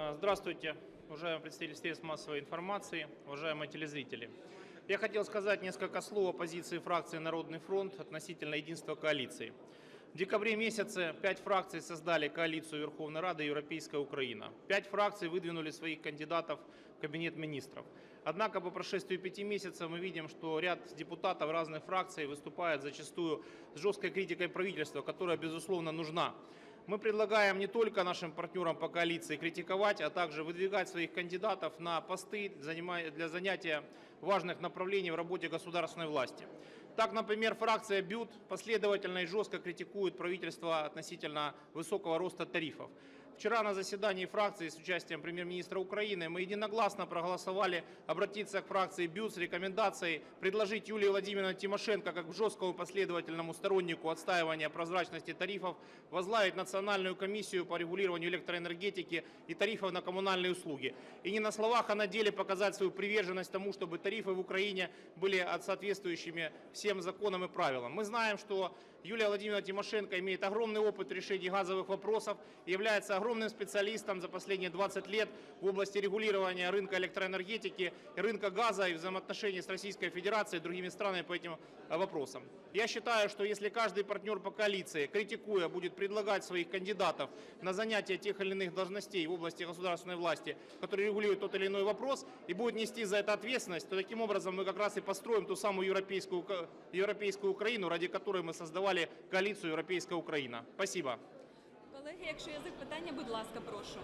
А, Здравствуйте, уважаемые представители средств массовой информации, уважаемые телезрители. Я хотел сказать несколько слов о позиции фракции «Народный фронт» относительно единства коалиции. В декабре месяце пять фракций создали коалицию Верховной Рады «Европейская Украина». Пять фракций выдвинули своих кандидатов в Кабинет министров. Однако по прошествии пяти месяцев мы видим, что ряд депутатов разных фракций выступает зачастую с жесткой критикой правительства, которая, безусловно, нужна. Мы предлагаем не только нашим партнерам по коалиции критиковать, а также выдвигать своих кандидатов на посты для занятия важных направлений в работе государственной власти. Так, например, фракция БЮТ последовательно и жестко критикует правительство относительно высокого роста тарифов. Вчера на заседании фракции с участием премьер-министра Украины мы единогласно проголосовали обратиться к фракции БЮТ с рекомендацией предложить Юлии Владимировне Тимошенко как жесткому последовательному стороннику отстаивания прозрачности тарифов возглавить Национальную комиссию по регулированию электроэнергетики и тарифов на коммунальные услуги. И не на словах, а на деле показать свою приверженность тому, чтобы тарифы в Украине были от- соответствующими всем законам и правилам. Мы знаем, что Юлия Владимировна Тимошенко имеет огромный опыт решения газовых вопросов и является огромным специалистом за последние 20 лет в области регулирования рынка электроэнергетики, рынка газа и взаимоотношений с Российской Федерацией и другими странами по этим э, вопросам. Я считаю, что если каждый партнер по коалиции, критикуя, будет предлагать своих кандидатов на занятие тех или иных должностей в области государственной власти, которые регулируют тот или иной вопрос, и будет нести за это ответственность, то таким образом мы как раз и построим ту самую европейскую, европейскую Украину, ради которой мы создавали коалицию «Европейская Украина». Спасибо. Колеги, якщо є запитання, будь ласка, прошу.